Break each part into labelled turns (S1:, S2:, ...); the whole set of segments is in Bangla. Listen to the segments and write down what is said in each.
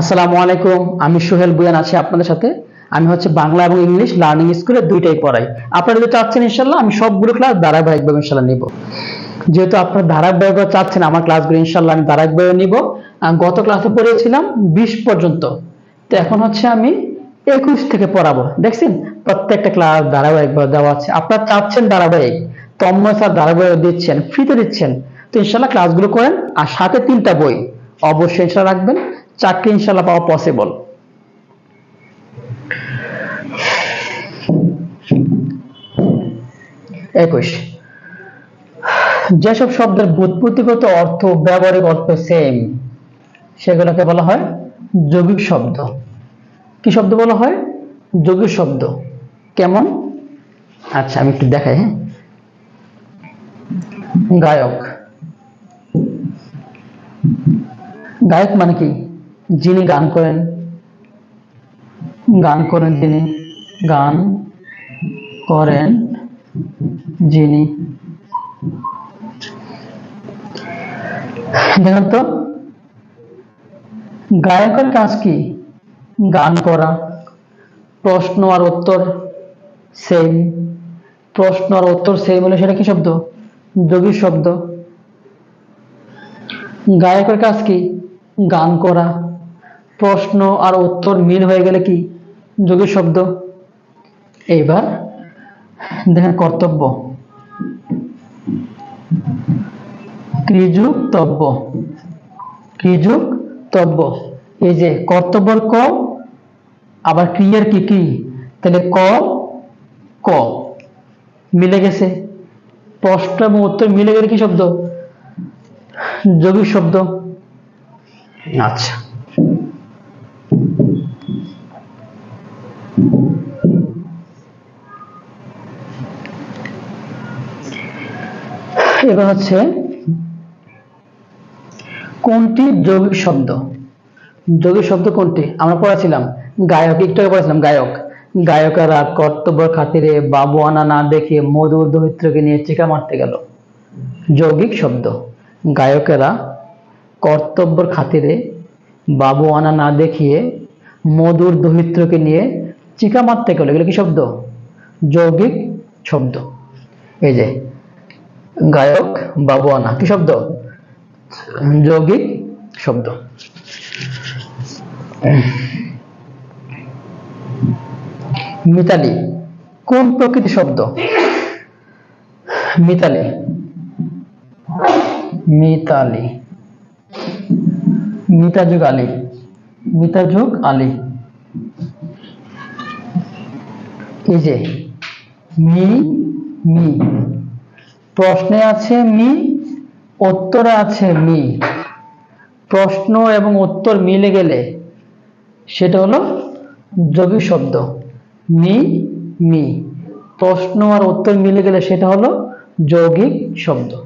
S1: আসসালামু আলাইকুম, আমি সোহেল বুয়ান আছি আপনাদের সাথে। আমি হচ্ছে বাংলা এবং ইংলিশ লার্নিং স্কুলে দুইটাই পড়াই। আপনারা যদি চাচ্ছেন ইনশাল্লাহ, আমি সবগুলো ক্লাস ধারাবাহিকভাবে ইনশাল্লাহ নিব। যেহেতু আপনারা ধারাবাহিকভাবে চাচ্ছেন, আমার ক্লাসগুলো ইনশাল্লাহ আমি ধারাবাহিকভাবে নিব। গত ক্লাসে পড়িয়েছিলাম বিশ পর্যন্ত। তো এখন হচ্ছে আমি একুশ থেকে পড়াবো। দেখছেন? প্রত্যেকটা ক্লাস ধারাবাহিকভাবে দেওয়া আছে। আপনারা চাচ্ছেন ধারাবাহিক। তন্ময় স্যার ধারাবাহিক দিচ্ছেন ফ্রিতে দিচ্ছেন। তো ইনশাল্লাহ ক্লাসগুলো করেন। আর সাথে তিনটা বই। অবশ্যই ইনশাল্লাহ রাখবেন। চাকরি ইনশাল্লাহ পাওয়া পসিবল একুশ। যেসব শব্দের বুৎপত্তিগত অর্থ, ব্যবহারিক অর্থ সেম সেগুলোকে বলা হয় যৌগিক শব্দ। কি শব্দ বলা হয়? যৌগিক শব্দ। কেমন? আচ্ছা আমি একটু দেখাই হ্যাঁ? গায়ক। গায়ক মানে কি? যিনি গান করেন গান করেন যিনি গান করেন যিনি। দেখেন তো, গায়কের কাজ কি? গান করা, প্রশ্ন আর উত্তর সেম প্রশ্ন আর উত্তর সেম হলে সেটা কি শব্দ? যোগীর শব্দ। গায়কের কাজ কি? গান করা। প্রশ্ন আর উত্তর মিল হয়ে গেলে কি? যোগী শব্দ। এইবার দেখেন কর্তব্য। ক্রিযুক তব্য। ক্রিযুক তব্য। এই যে কর্তব্যর ক, আবার ক্রিয়ার কি কি? তাহলে ক ক। মিলে গেছে। প্রশ্ন এবং উত্তর মিলে গেলে কি শব্দ? যৌগিক শব্দ। আচ্ছা। এবার হচ্ছে কোনটি যৌগিক শব্দ? যৌগিক শব্দ কোনটি? আমরা পড়াছিলাম গায়ক, একটু পড়াছিলাম গায়ক। গায়কেরা কর্তব্য খাতিরে বাবু আনা না দেখে মধুর দরিদ্রকে নিয়ে চিকা মারতে গেল। যৌগিক শব্দ। গায়কেরা কর্তব্যর খাতিরে বাবু আনা না দেখিয়ে মধুর দরিদ্রকে নিয়ে চিকা মারতে গেল, এগুলো কি শব্দ? যৌগিক শব্দ। এই যে, গায়ক বাবু আনা, কি শব্দ? যৌগিক শব্দ। মিতালি, কোন প্রকৃতি শব্দ? মিতালি। মিতালি। মিতাযুগ আলী। মিতাযুগ আলী। এই যে, মি মি। প্রশ্নে আছে মি, উত্তরে আছে মি। প্রশ্ন এবং উত্তর মিলে গেলে সেটা হলো যৌগিক শব্দ। মি মি। প্রশ্ন আর উত্তর মিলে গেলে সেটা হলো যৌগিক শব্দ।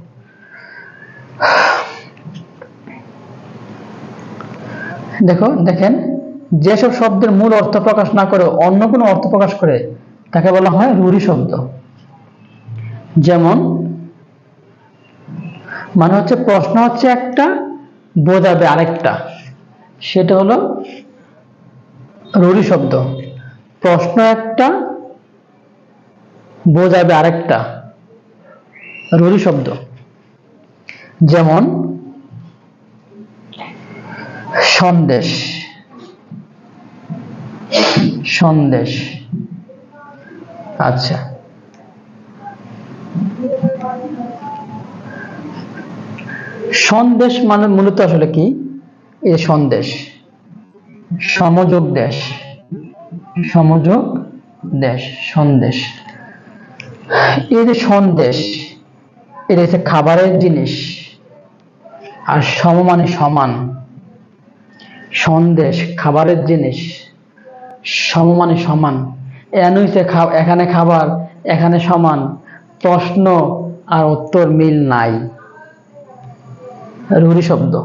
S1: দেখো, দেখেন, যেসব শব্দের মূল অর্থ প্রকাশ না করে অন্য কোনো অর্থ প্রকাশ করে তাকে বলা হয় রূঢ়ি শব্দ। যেমন মানে হচ্ছে প্রশ্ন হচ্ছে একটা, বোঝাবে আরেকটা। সেটা হলো রূঢ়ি শব্দ। প্রশ্ন একটা, বোঝাবে আরেকটা। রূঢ়ি শব্দ। যেমন, সন্দেশ। সন্দেশ। আচ্ছা। সন্দেশ মানে মূলত আসলে কি? এই সন্দেশ। সমযোগ দেশ। সমযোগ দেশ, সন্দেশ। এই যে সন্দেশ, এটা হচ্ছে খাবারের জিনিস। আর সম মানে সমান। সন্দেশ, খাবারের জিনিস। সম মানে সমান। খা- এখানে খাবার, এখানে সমান। প্রশ্ন আর উত্তর মিল নাই। রুড়ি শব্দ।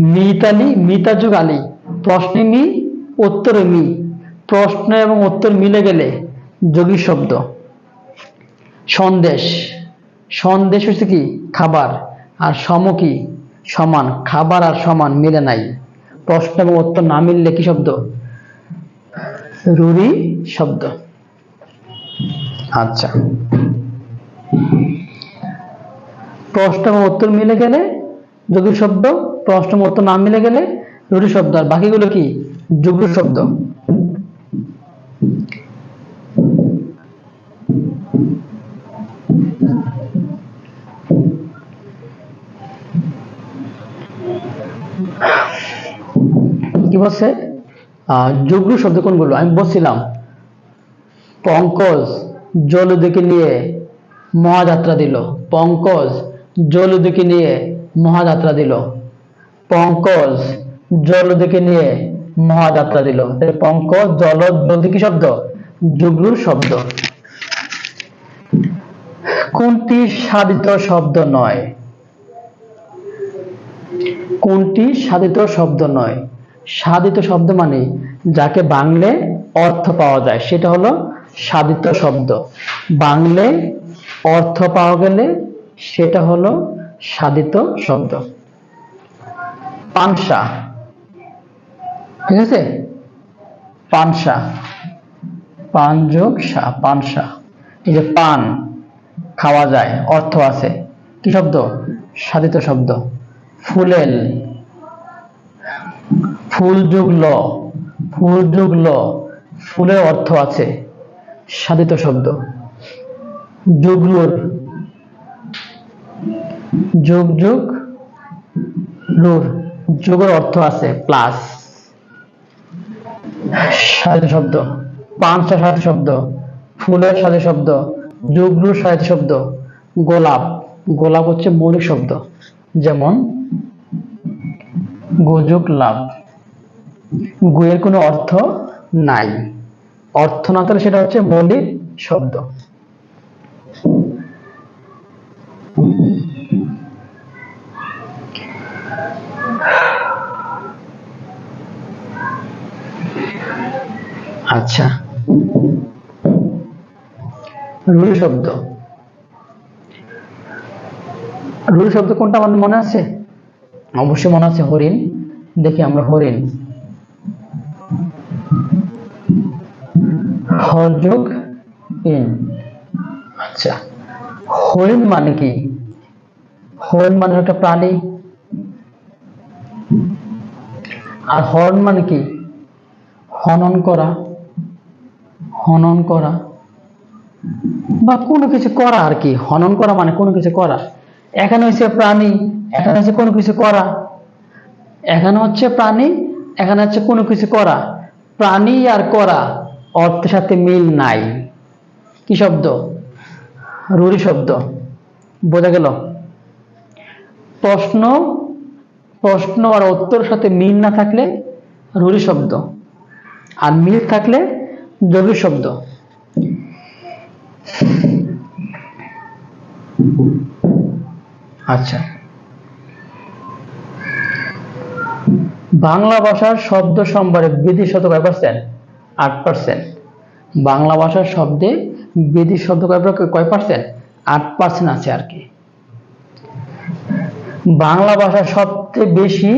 S1: মিতালি মিতাযুগ আলী। প্রশ্নে মি, উত্তরে মি। প্রশ্ন এবং উত্তর মিলে গেলে যোগী শব্দ। সন্দেশ। সন্দেশ হচ্ছে কি? খাবার। আর সম কি? সমান। খাবার আর সমান মিলে নাই। প্রশ্ন এবং উত্তর না মিললে কি শব্দ? রুরি শব্দ। আচ্ছা। প্রশ্ন উত্তর মিলে গেলে যুগল শব্দ প্রশ্ন উত্তর না মিলে গেলে রুরি শব্দ। আর বাকিগুলো কি? যুগ্ল শব্দ। কি বলছে? যুগ্ল শব্দ কোনগুলো আমি বলছিলাম পঙ্কজ জলদিকে নিয়ে মহাযাত্রা দিল। পঙ্কজ জলদিকে নিয়ে মহাযাত্রা দিল। পঙ্কজ জলদিকে নিয়ে মহাযাত্রা দিল। পঙ্কজ জল, জলদি কি শব্দ? যুগ্লুর শব্দ। কোনটি সাধিত শব্দ নয়? কোনটি সাধিত শব্দ নয়? সাধিত শব্দ মানে যাকে বাংলে অর্থ পাওয়া যায়, সেটা হলো সাধিত শব্দ। বাংলে অর্থ পাওয়া গেলে সেটা হলো সাধিত শব্দ। পানসা। ঠিক আছে? পানসা। পান যোগ সা, পানসা। এই যে পান, খাওয়া যায়, অর্থ আছে। কি শব্দ? সাধিত শব্দ। ফুলেল। ফুল যোগ ল ফুল যোগ ল ফুলের অর্থ আছে, সাধিত শব্দ। যুগলুর যোগ যোগ লুর যোগের অর্থ আছে প্লাস সাধিত শব্দ। পাঁচটা সাথে শব্দ। ফুলের সাথে শব্দ। যুগলুর সাথে শব্দ। গোলাপ। গোলাপ হচ্ছে মৌলিক শব্দ। যেমন গোযোগ লাভ। গুয়ের কোনো অর্থ নাই। অর্থ না তাহলে সেটা হচ্ছে মৌলিক শব্দ। আচ্ছা। রুল শব্দ। রুল শব্দ কোনটা আমাদের মনে আছে? অবশ্যই মনে আছে হরিণ? দেখি আমরা হরিণ। হযোগ ইন আচ্ছা। হরিণ মানে কি? হরিণ মানে একটা প্রাণী। আর হর্ন মানে কি? হনন করা। হনন করা। বা কোনো কিছু করা আর কি। হনন করা মানে কোনো কিছু করা। এখানে হচ্ছে প্রাণী। এখানে হচ্ছে কোনো কিছু করা। এখানে হচ্ছে প্রাণী, এখানে হচ্ছে কোনো কিছু করা। প্রাণী আর করা অর্থের সাথে মিল নাই। কি শব্দ? রুড়ি শব্দ। বোঝা গেল? প্রশ্ন প্রশ্ন আর উত্তর সাথে মিল না থাকলে রুড়ি শব্দ। আর মিল থাকলে জরুরি শব্দ। আচ্ছা। বাংলা ভাষার শব্দ সম্ভারে বিধি শত কয় পার্সেন্ট আট পার্সেন্ট বাংলা ভাষার শব্দে বিধি শব্দ কয় কয় পার্সেন্ট আট পার্সেন্ট আছে আর কি। বাংলা ভাষার সবচেয়ে বেশি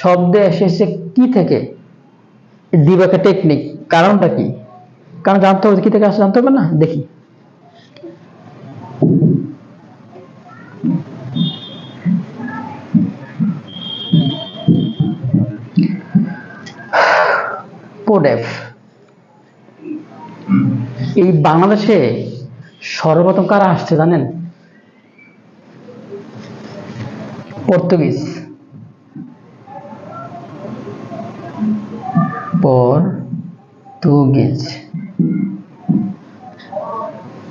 S1: শব্দে এসেছে কি থেকে? দিবাকে টেকনিক কারণটা কি? কারণ জানতে হবে কি থেকে আসে জানতে হবে না? দেখি। পোডেফ এই বাংলাদেশে সর্বপ্রথম কারা আসছে জানেন? পর্তুগিজ। পর্তুগিজ।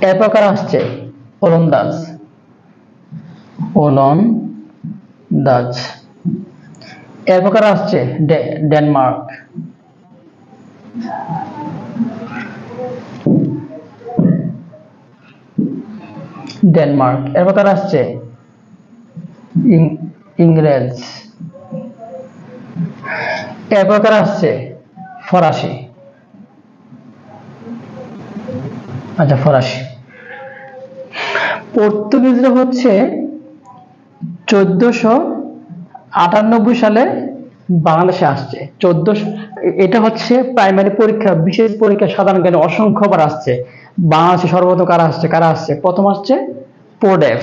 S1: এরপর কারা আসছে? ওলন্দাজ। ওলন্দাজ। এরপর কারা আসছে? ডেনমার্ক। ডেনমার্ক। এরপর কারা আসছে ইংরেজ। এরপর কারা আসছে ফরাসি। আচ্ছা ফরাসি। পর্তুগিজরা হচ্ছে চোদ্দশো আটানব্বই সালে বাংলাদেশে আসছে। চোদ্দ এটা হচ্ছে প্রাইমারি পরীক্ষা, বিশেষ পরীক্ষা সাধারণ জ্ঞানে অসংখ্যবার আসছে। বাংলাদেশে সর্বপ্রথম কারা আসছে? কারা আসছে? প্রথম আসছে পোডেফ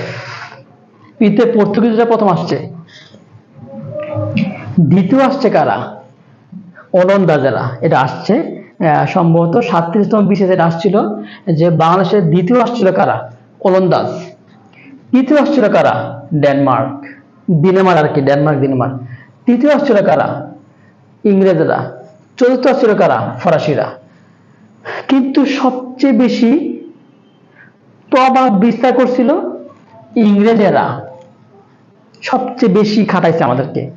S1: পিতে পর্তুগিজরা প্রথম আসছে। দ্বিতীয় আসছে কারা? ওলন্দাজেরা। এটা আসছে সম্ভবত সাতত্রিশতম বিশেষ এটা আসছিল, যে বাংলাদেশের দ্বিতীয় আসছিল কারা? ওলন্দাজ। তৃতীয় আসছিল কারা? ডেনমার্ক। ডেনমার্ক আর কি, ডেনমার্ক ডেনমার্ক তৃতীয় আসছিল কারা? ইংরেজরা। চতুর্থ আসছিল কারা? ফরাসিরা। কিন্তু সবচেয়ে বেশি প্রভাব বিস্তার করছিল ইংরেজেরা। সবচেয়ে বেশি খাটাইছে আমাদেরকে।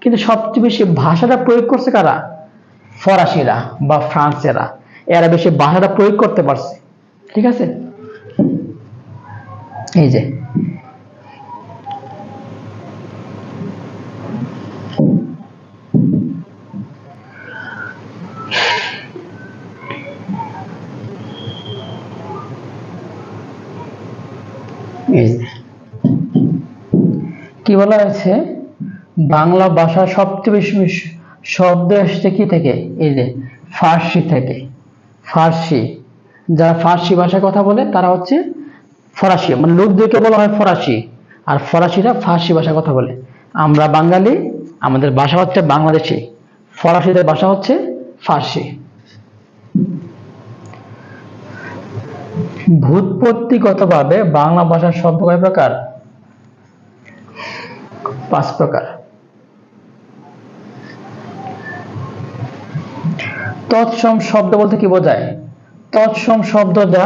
S1: কিন্তু সবচেয়ে বেশি ভাষাটা প্রয়োগ করছে কারা? ফরাসিরা বা ফ্রান্সেরা। এরা বেশি ভাষাটা প্রয়োগ করতে পারছে। ঠিক আছে? এই যে কি বলা হয়েছে? বাংলা ভাষা সবচেয়ে বেশি শব্দ এসছে কি থেকে? এই যে, ফার্সি থেকে। ফার্সি। যারা ফার্সি ভাষায় কথা বলে, তারা হচ্ছে ফরাসি। মানে লোকদেরকে বলা হয় ফরাসি। আর ফরাসিরা ফার্সি ভাষায় কথা বলে। আমরা বাঙালি, আমাদের ভাষা হচ্ছে বাংলাদেশি। ফরাসিদের ভাষা হচ্ছে ফার্সি। ভূতপত্তিগতভাবে বাংলা ভাষার শব্দ কয় প্রকার? পাঁচ প্রকার। তৎসম শব্দ বলতে কি বোঝায়? তৎসম শব্দ যা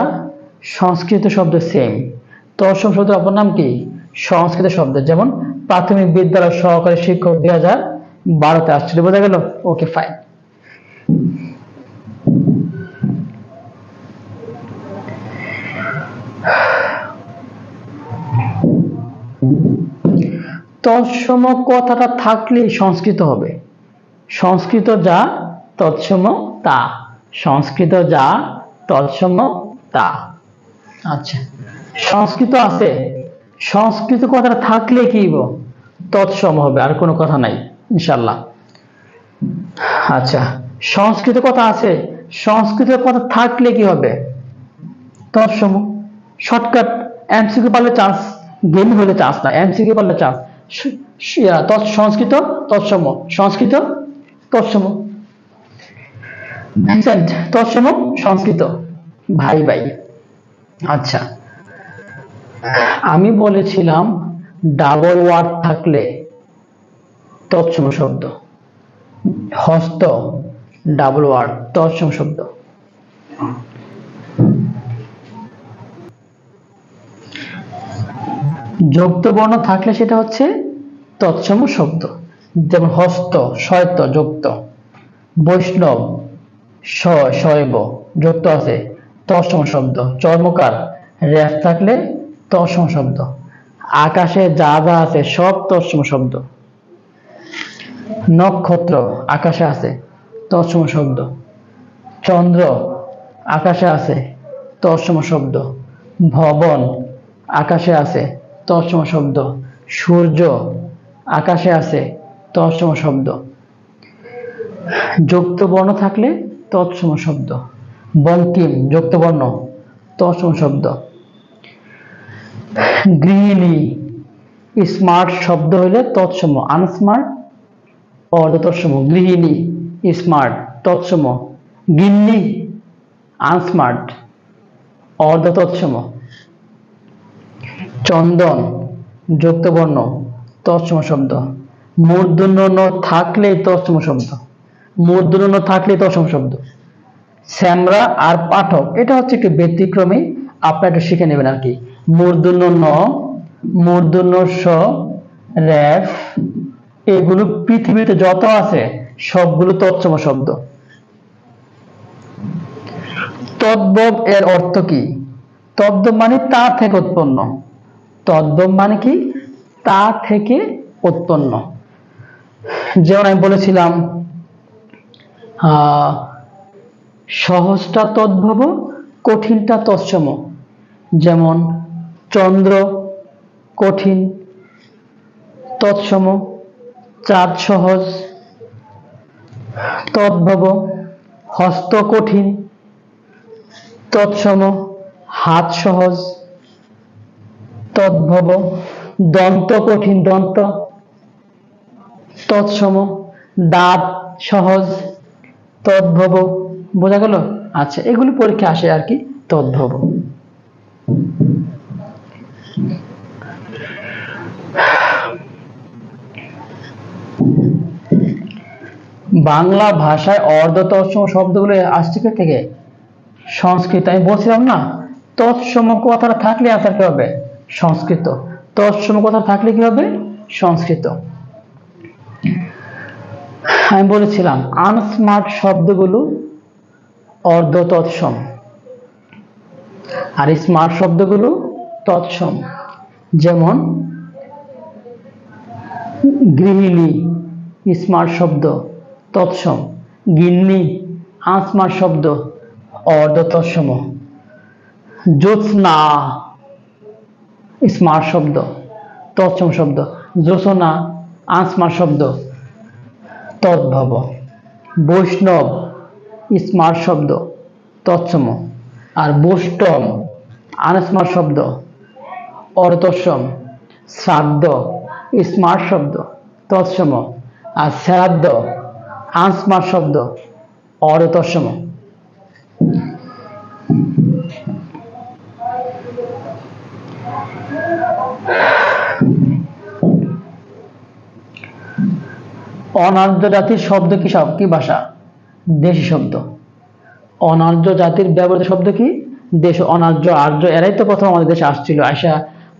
S1: সংস্কৃত শব্দ সেম তৎসম শব্দের অপর নাম কি? সংস্কৃত শব্দ। যেমন প্রাথমিক বিদ্যালয় সহকারী শিক্ষক দুই হাজার বারোতে আসছিল, বোঝা গেল? ওকে ফাইন তৎসম কথাটা থাকলেই সংস্কৃত হবে। সংস্কৃত যা তৎসম তা। সংস্কৃত যা তৎসম তা। আচ্ছা। সংস্কৃত আছে। সংস্কৃত কথাটা থাকলে কি? তৎসম হবে আর কোনো কথা নাই ইনশাল্লাহ আচ্ছা সংস্কৃত কথা আছে। সংস্কৃত কথা থাকলে কি হবে? তৎসম। শর্টকাট এমসিকিউ পারলে চান্স গেম হলে চান্স না এমসিকিউ পারলে চান্স সংস্কৃত? তৎসম। সংস্কৃত? তৎসম। তৎসম সংস্কৃত। ভাই ভাই। আচ্ছা। আমি বলেছিলাম ডাবল ওয়ার্ড থাকলে তৎসম শব্দ। হস্ত ডাবল ওয়ার্ড তৎসম শব্দ। যুক্ত বর্ণ থাকলে সেটা হচ্ছে তৎসম শব্দ। যেমন হস্ত, শয়ত, যুক্ত। বৈষ্ণব শৈব, যুক্ত আছে। তৎসম শব্দ। চর্মকার রেফ থাকলে তৎসম শব্দ। আকাশে যা যা আছে সব তৎসম শব্দ। নক্ষত্র, আকাশে আছে, তৎসম শব্দ। চন্দ্র, আকাশে আছে, তৎসম শব্দ। ভবন, আকাশে আছে তৎসম শব্দ। সূর্য আকাশে আছে তৎসম শব্দ। যুক্ত বর্ণ থাকলে তৎসম শব্দ। বঙ্কিম যুক্ত বর্ণ তৎসম শব্দ। গৃহিণী, স্মার্ট শব্দ হলে তৎসম আনস্মার্ট অর্ধ গৃহিণী, স্মার্ট তৎসম গিন্নি, আনস্মার্ট অর্ধ তৎসম চন্দন যুক্ত বর্ণ তৎসম শব্দ। মূর্ধন্য ন থাকলে তৎসম শব্দ। মূর্ধন্য ন থাকলে তৎসম শব্দ। শ্যামরা আর পাঠক, এটা হচ্ছে একটু ব্যতিক্রমী, আপনারা একটু শিখে নেবেন আর কি। মূর্ধন্য ন মূর্ধন্য স, র্যাফ, এগুলো পৃথিবীতে যত আছে, সবগুলো তৎসম শব্দ। তদ্ভব এর অর্থ কি? তদ্ভব মানে তা থেকে উৎপন্ন। তদ্ভব মানে কি? তা থেকে উৎপন্ন। যেমন আমি বলেছিলাম সহজটা তদ্ভব, কঠিনটা তৎসম। যেমন, চন্দ্র কঠিন, তৎসম, চাঁদ সহজ, তদ্ভব, হস্ত কঠিন, তৎসম, হাত সহজ। তদ্ভব, দন্ত কঠিন দন্ত। তৎসম দাঁত সহজ, তদ্ভব। বোঝা গেল? আচ্ছা এগুলি পরীক্ষা আসে আর কি, তদ্ভব। বাংলা ভাষায় অর্ধ তৎসম শব্দগুলো আসছে থেকে? সংস্কৃত, আমি বলছিলাম না, তৎসম কথাটা থাকলে আনসার কি হবে? সংস্কৃত। তৎসম কথা থাকলে কি হবে? সংস্কৃত। আমি বলেছিলাম আনস্মার্ট শব্দগুলো অর্ধ তৎসম আর স্মার্ট শব্দগুলো তৎসম। যেমন, গৃহিণী স্মার্ট শব্দ, তৎসম। গিন্নি আনস্মার্ট শব্দ অর্ধ তৎসম জ্যোৎস্না স্মার্ট শব্দ, তৎসম শব্দ, জ্যোৎস্না আনস্মার্ট শব্দ, তদ্ভব, বৈষ্ণব স্মার্ট শব্দ, তৎসম, আর বৈষ্টম আনস্মার্ট শব্দ অর্থসম শ্রাদ্ধ স্মার্ট শব্দ, তৎসম, আর শ্রাদ্ধ আনস্মার্ট শব্দ অর্থসম অনার্য জাতির শব্দ কি সব? কি ভাষা? দেশি শব্দ। অনার্য জাতির ব্যবহৃত শব্দ কি? দেশ অনার্য আর্য এরাই তো প্রথম আমাদের দেশে আসছিল। আয়সা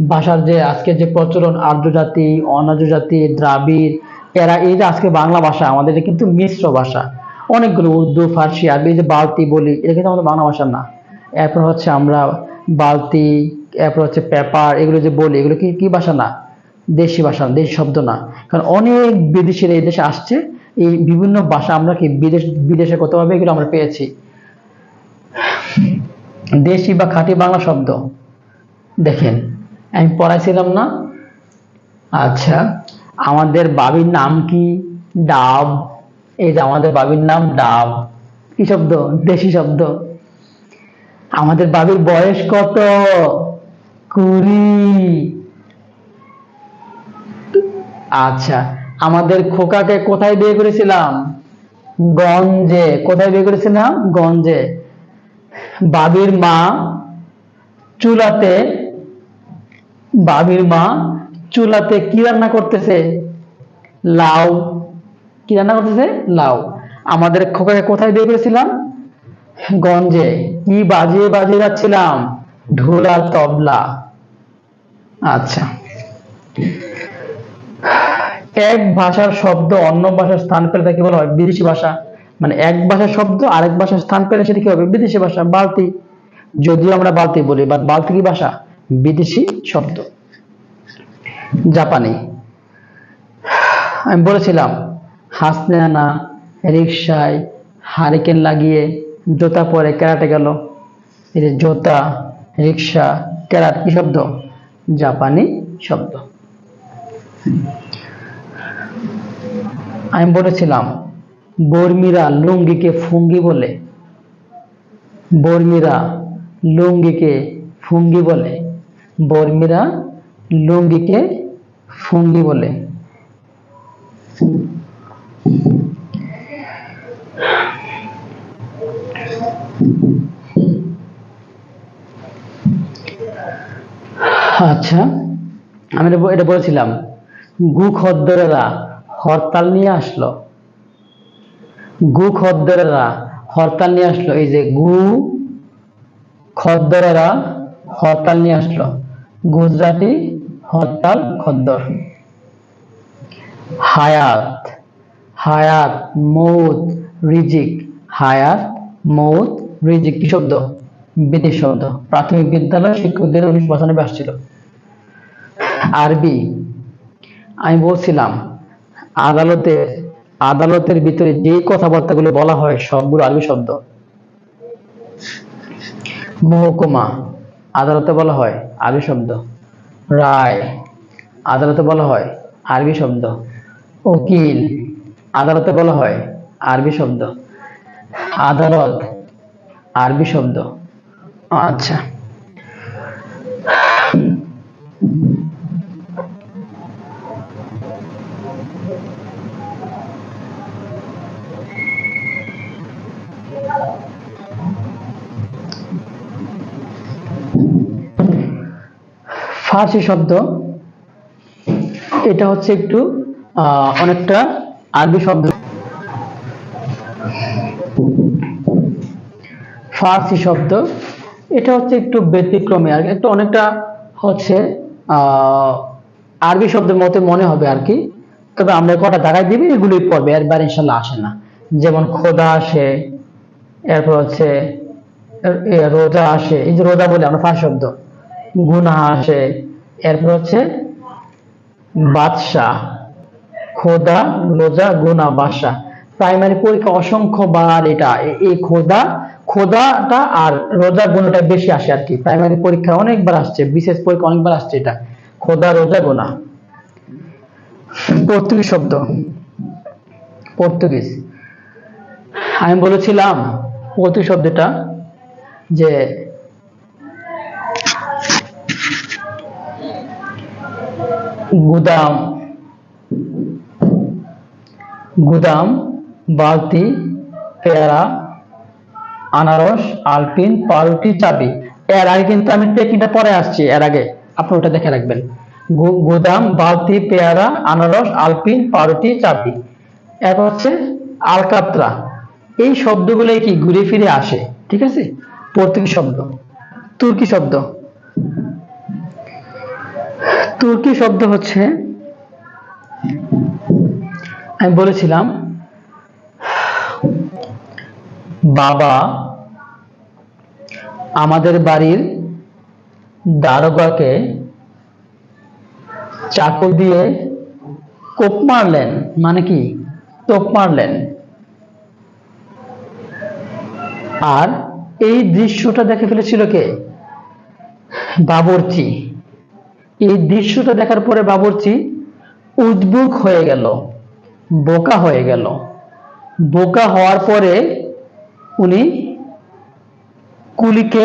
S1: ভাষার যে আজকে যে প্রচলন আর্য জাতি অনার্য জাতি দ্রাবিড়, এরা এই যে আজকে বাংলা ভাষা, আমাদের কিন্তু মিশ্র ভাষা। অনেকগুলো উর্দু, ফার্সি, আরবি যে বালতি বলি, এটা কিন্তু আমাদের বাংলা ভাষা না। এরপর হচ্ছে আমরা বালতি এরপর হচ্ছে পেপার এগুলো যে বলি, এগুলো কি কি ভাষা না? দেশি ভাষা, দেশি শব্দ না। কারণ অনেক বিদেশিরা এই দেশে আসছে, এই বিভিন্ন ভাষা আমরা কি বিদেশ, বিদেশে কত ভাবে এগুলো আমরা পেয়েছি? দেশি বা খাঁটি বাংলা শব্দ। দেখেন, আমি পড়াইছিলাম না? আচ্ছা আমাদের বাবির নাম কি? ডাব। এই যে আমাদের বাবির নাম ডাব। কি শব্দ? দেশি শব্দ। আমাদের বাবির বয়স কত? কুড়ি আচ্ছা আমাদের খোকাকে কোথায় বিয়ে করেছিলাম? গঞ্জে। কোথায় বিয়ে করেছিলাম? গঞ্জে। বাবির মা চুলাতে, বাবির মা চুলাতে কি রান্না করতেছে? লাউ। কি রান্না করতেছে? লাউ। আমাদের খোকাকে কোথায় বিয়ে করেছিলাম? গঞ্জে। কি বাজিয়ে বাজিয়ে যাচ্ছিলাম? ঢোল তবলা। আচ্ছা। এক ভাষার শব্দ অন্য ভাষার স্থান পেলে তাকে বলা হয় বিদেশি ভাষা। মানে এক ভাষার শব্দ আরেক ভাষার স্থান পেলে সেটা কি হবে? বিদেশি ভাষা, বালতি। যদিও আমরা বালতি বলি বাট বালতি কি ভাষা? বিদেশি শব্দ। জাপানি। আমি বলেছিলাম হাসনে আনা রিক্সায় হারিকেন লাগিয়ে জোতা পরে কেরাটে গেল। এই যে জোতা। রিক্সা কেরাট কি শব্দ? জাপানি শব্দ। আমি বলেছিলাম, বর্মিরা লুঙ্গিকে ফুঙ্গি বলে। বর্মিরা লুঙ্গিকে ফুঙ্গি বলে। বর্মিরা লুঙ্গিকে ফুঙ্গি বলে। আচ্ছা আমি এটা বলেছিলাম। গু খদ্দরেরা হরতাল নিয়ে আসলো। গু খদ্দরেরা হরতাল নিয়ে আসলো। এই যে গু খদ্দরেরা হরতাল নিয়ে আসলো। গুজরাটি হরতাল খদ্দর। হায়াত হায়াত, মৌত, রিজিক। হায়াত, মৌত, রিজিক কি শব্দ? বিদেশ শব্দ। প্রাথমিক বিদ্যালয় শিক্ষকদের উনিশ বছরে আসছিল আরবি, আমি বলছিলাম, আদালতে, আদালতের ভিতরে যে কথাবার্তাগুলো বলা হয় সবগুলো আরবি শব্দ। মহকুমা, আদালতে বলা হয় আরবি শব্দ। রায়, আদালতে বলা হয় আরবি শব্দ। উকিল, আদালতে বলা হয় আরবি শব্দ। আদালত, আরবি শব্দ। আচ্ছা। ফার্সি শব্দ। এটা হচ্ছে একটু অনেকটা আরবি শব্দ। ফার্সি শব্দ। এটা হচ্ছে একটু ব্যতিক্রমী আর একটু অনেকটা হচ্ছে আরবি শব্দের মতো মনে হবে আর কি। তবে আমরা কটা দাগাই দিবি, এগুলোই পড়বে এর বাইরে ইনশাল্লাহ আসে না। যেমন খোদা আসে, এরপর হচ্ছে রোজা আসে, এই যে রোজা বলে আমরা ফার্সি শব্দ। গুনাহ আসে, এরপর হচ্ছে বাদশাহ, খোদা, রোজা গুনা বাদশাহ। প্রাইমারি পরীক্ষা অসংখ্য বার এটা এই খোদা খোদাটা আর রোজা গুণাটা বেশি আসে আর কি। প্রাইমারি পরীক্ষা অনেকবার আসছে, বিশেষ পরীক্ষা অনেকবার আসছে এটা। খোদা রোজা গুনা পর্তুগিজ শব্দ। পর্তুগিজ। আমি বলেছিলাম পর্তুগিজ শব্দটা যে গুদাম গুদাম, বালতি, পেয়ারা আনারস, আলপিন পাউরুটি চাবি। এর আগে কিন্তু আমি টেকনিকটা পরে আসছি, এর আগে। আপনি ওটা দেখে রাখবেন। গুদাম, বালতি, পেয়ারা, আনারস, আলপিন পাউরুটি চাবি। এরপর হচ্ছে আলকাত্রা। এই শব্দগুলোই কি ঘুরে ফিরে আসে, ঠিক আছে? পর্তুগিজ শব্দ। তুর্কি শব্দ। তুর্কি শব্দ হচ্ছে, আমি বলেছিলাম বাবা আমাদের বাড়ির দারোগাকে চাকু দিয়ে কোপ মারলেন। মানে কি? তোপ মারলেন। আর এই দৃশ্যটা দেখে ফেলেছিল কে? বাবরচি। এই দৃশ্যটা দেখার পরে বাবরচি উদ্বুক হয়ে গেল, বোকা হয়ে গেল। বোকা হওয়ার পরে উনি কুলিকে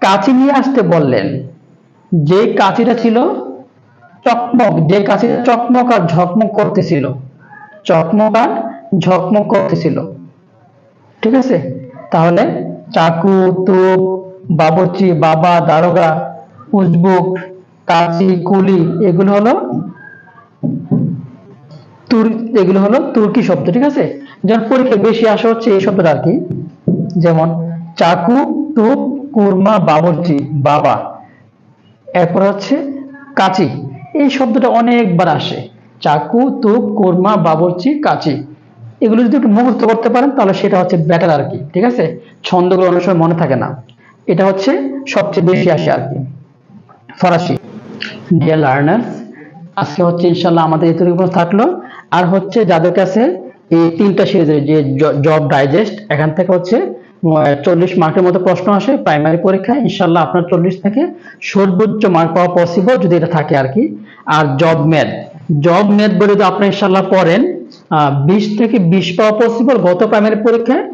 S1: কাঁচি নিয়ে আসতে বললেন। যে কাঁচিটা ছিল চকমক যে কাঁচিটা চকমক আর ঝকমক করতেছিল। চকমক আর ঝকমক করতেছিল। ঠিক আছে? তাহলে চাকু, তুপ, বাবরচি, বাবা, দারোগা, উজবুক, কাঁচি, কুলি, এগুলো হলো তুর, এগুলো হলো তুর্কি শব্দ, ঠিক আছে? যেমন পরীক্ষায় বেশি আসা হচ্ছে এই শব্দটা আর কি। যেমন, চাকু তুপ কুরমা বাবরচি বাবা। এরপর হচ্ছে, কাচি। এই শব্দটা অনেকবার আসে। চাকু তুপ কোরমা বাবরচি কাচি। এগুলো যদি একটু মুখস্থ করতে পারেন, তাহলে সেটা হচ্ছে ব্যাটার আর কি, ঠিক আছে? ছন্দগুলো অনেক সময় মনে থাকে না। এটা হচ্ছে সবচেয়ে বেশি আসে আর কি। ফরাসি। ডিয়ার লার্নার্স আজকে হচ্ছে ইনশাল্লাহ আমাদের এতটুকু থাকল। আর হচ্ছে যাদের কাছে এই তিনটা সিরিজের যে জব ডাইজেস্ট এখান থেকে হচ্ছে চল্লিশ মার্কের মতো প্রশ্ন আসে প্রাইমারি পরীক্ষায় ইনশাল্লাহ আপনার চল্লিশ থেকে সর্বোচ্চ মার্ক পাওয়া পসিবল যদি এটা থাকে আর কি। আর জব ম্যাথ জব ম্যাথ বলে যদি আপনি ইনশাল্লাহ পড়েন বিশ থেকে বিশ পাওয়া পসিবল গত প্রাইমারি পরীক্ষায়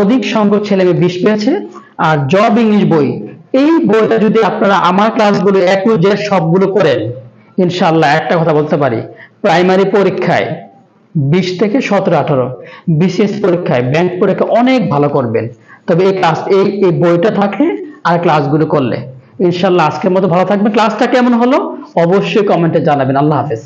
S1: অধিক সংখ্যক ছেলে মেয়ে বিশ পেয়েছে। আর জব ইংলিশ বই, এই বইটা যদি আপনারা আমার ক্লাসগুলো এক যে সবগুলো করেন ইনশাল্লাহ একটা কথা বলতে পারি প্রাইমারি পরীক্ষায় বিশ থেকে সতেরো, আঠারো। বিসিএস পরীক্ষায় ব্যাংক পরীক্ষা অনেক ভালো করবেন। তবে এই ক্লাস এই এই বইটা থাকে আর ক্লাসগুলো করলে। ইনশাল্লাহ আজকের মতো ভালো থাকবে ক্লাসটা কেমন হলো? অবশ্যই কমেন্টে জানাবেন। আল্লাহ হাফেজ।